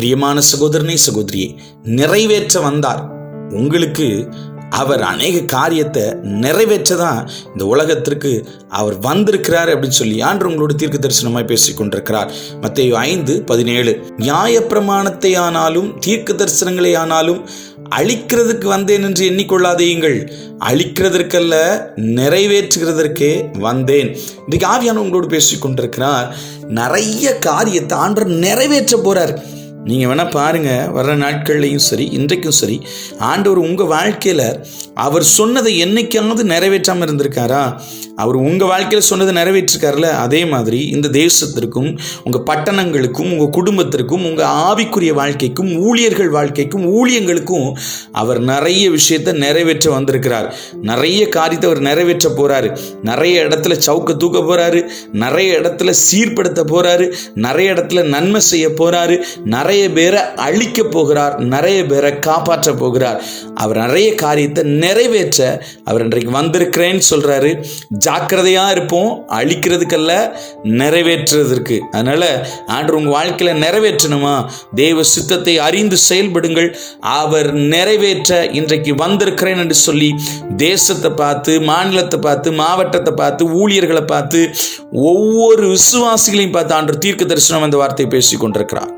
பிரியமான சகோதரனே சகோதரியே நிறைவேற்ற வந்தார். உங்களுக்கு அவர் அநேக காரியத்தை நிறைவேற்ற தான் இந்த உலகத்திற்கு அவர் வந்திருக்கிறார் அப்படின்னு சொல்லி ஆண்டு உங்களோட தீர்க்க தரிசனமாய் பேசிக் கொண்டிருக்கிறார். மத்தேயு ஐந்து பதினேழு. நியாயப்பிரமாணத்தை ஆனாலும் தீர்க்க தரிசனங்களை ஆனாலும் அழிக்கிறதுக்கு வந்தேன் என்று எண்ணிக்கொள்ளாதீங்கள். அழிக்கிறதற்கல்ல நிறைவேற்றுகிறதற்கே வந்தேன். இன்றைக்கு ஆவியான உங்களோடு பேசிக் கொண்டிருக்கிறார். நிறைய காரியத்தை ஆண்டவர் நிறைவேற்ற போறார். நீங்கள் வேணால் பாருங்கள் வர்ற நாட்கள்லையும் சரி இன்றைக்கும் சரி ஆண்டவர் உங்கள் வாழ்க்கையில் அவர் சொன்னதை என்னைக்காவது நிறைவேற்றாமல் இருந்திருக்காரா? அவர் உங்கள் வாழ்க்கையில் சொன்னதை நிறைவேற்றிருக்காருல அதே மாதிரி இந்த தேசத்திற்கும் உங்கள் பட்டணங்களுக்கும் உங்கள் குடும்பத்திற்கும் உங்கள் ஆவிக்குரிய வாழ்க்கைக்கும் ஊழியர்கள் வாழ்க்கைக்கும் ஊழியங்களுக்கும் அவர் நிறைய விஷயத்தை நிறைவேற்ற வந்திருக்கிறார். நிறைய காரியத்தை அவர் நிறைவேற்ற போகிறாரு நிறைய இடத்துல சவுக்க தூக்க போகிறாரு நிறைய இடத்துல சீர்படுத்த போகிறாரு நிறைய இடத்துல நன்மை செய்ய போகிறாரு நிறைய நிறைய பேரை அழிக்க போகிறார் நிறைய பேரை காப்பாற்ற போகிறார். அவர் நிறைய காரியத்தை நிறைவேற்ற அவர் இன்றைக்கு வந்திருக்கிறேன்னு சொல்கிறாரு ஜாக்கிரதையாக இருப்போம் அழிக்கிறதுக்கல்ல நிறைவேற்றுறதற்கு. அதனால் ஆண்டு உங்கள் வாழ்க்கையில் நிறைவேற்றணுமா? தேவ சித்தத்தை அறிந்து செயல்படுங்கள். அவர் நிறைவேற்ற இன்றைக்கு வந்திருக்கிறேன் என்று சொல்லி தேசத்தை பார்த்து மாநிலத்தை பார்த்து மாவட்டத்தை பார்த்து ஊழியர்களை பார்த்து ஒவ்வொரு விசுவாசிகளையும் பார்த்து ஆண்டு தீர்க்க தரிசனம் அந்த வார்த்தையை பேசி கொண்டிருக்கிறார்